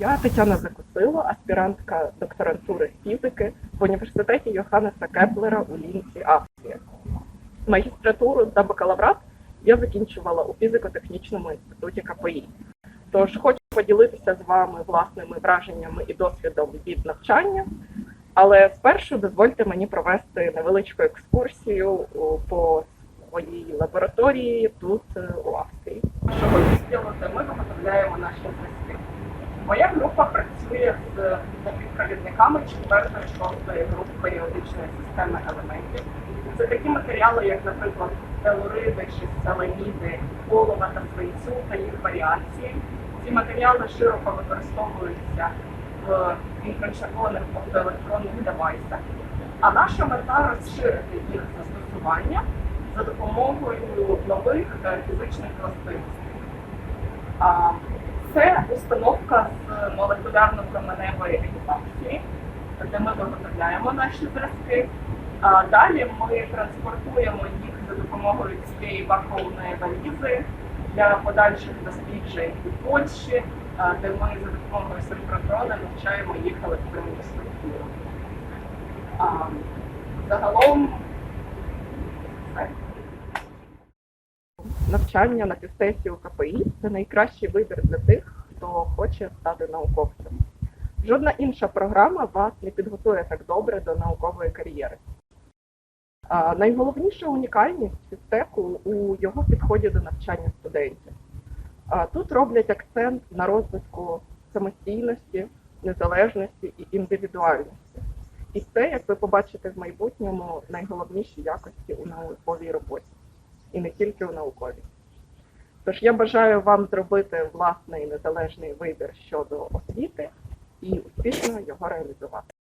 Я Тетяна Закусило, аспірантка докторантури фізики в університеті Йоханнеса Кеплера у Лінці, Австрія. Магістратуру та бакалаврат я закінчувала у фізико-технічному інституті КПІ. Тож хочу поділитися з вами власними враженнями і досвідом від навчання. Але спершу дозвольте мені провести невеличку екскурсію по своїй лабораторії тут е, у Австрії. Нашого відділу, ми виготовляємо наші. Моя група працює з напівпровідниками четвертої шостої групи періодичної системи елементів. Це такі матеріали, як, наприклад, телуриди чи селеніди, олова та свинцю та їх варіації. Ці матеріали широко використовуються в інфрачервоних оптоелектронних девайсах. А наша мета розширити їх застосування за допомогою нових е, фізичних властивостей. Це установка з молекулярно-променевої епітапсії, де ми виготовляємо наші зразки. А Далі ми транспортуємо їх за допомогою цієї вакуумної валізи для подальших досліджень у Польщі, де ми за допомогою синхротрона навчаємо їх електронну структуру. Загалом все. Навчання на фізтесі у КПІ це найкращий вибір для тих, хто хоче стати науковцем. Жодна інша програма вас не підготує так добре до наукової кар'єри. А, найголовніша унікальність фізтеку у його підході до навчання студентів. А, тут роблять акцент на розвитку самостійності, незалежності і індивідуальності. І це, як ви побачите в майбутньому, найголовніші якості у науковій роботі і не тільки у науковій. Тож я бажаю вам зробити власний незалежний вибір щодо освіти і успішно його реалізувати.